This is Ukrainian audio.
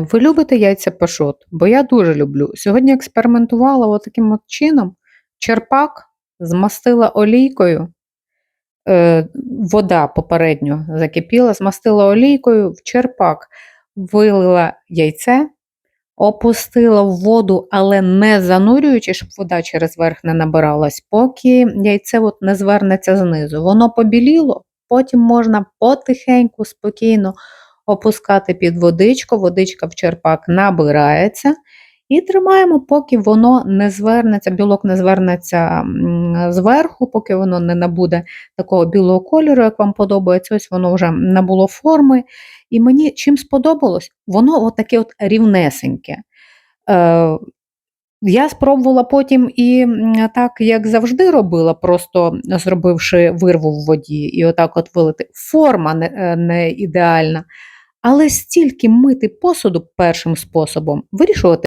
Ви любите яйця пашот? Бо я дуже люблю. Сьогодні експериментувала от таким от чином. Черпак змастила олійкою, е, вода попередньо закипіла, змастила олійкою в черпак, вилила яйце, опустила в воду, але не занурюючи, щоб вода через верх не набиралась, поки яйце от не звернеться знизу. Воно побіліло, потім можна потихеньку, спокійно опускати під водичку, водичка в черпак набирається. І тримаємо, поки воно не звернеться, білок не звернеться зверху, поки воно не набуде такого білого кольору, як вам подобається. Ось воно вже набуло форми. І мені чим сподобалось, воно от таке от рівнесеньке. Е, я спробувала потім і так, як завжди робила, просто зробивши вирву в воді, і отак от вилити. Форма не, е, не ідеальна. Але стільки мити посуду першим способом, вирішувати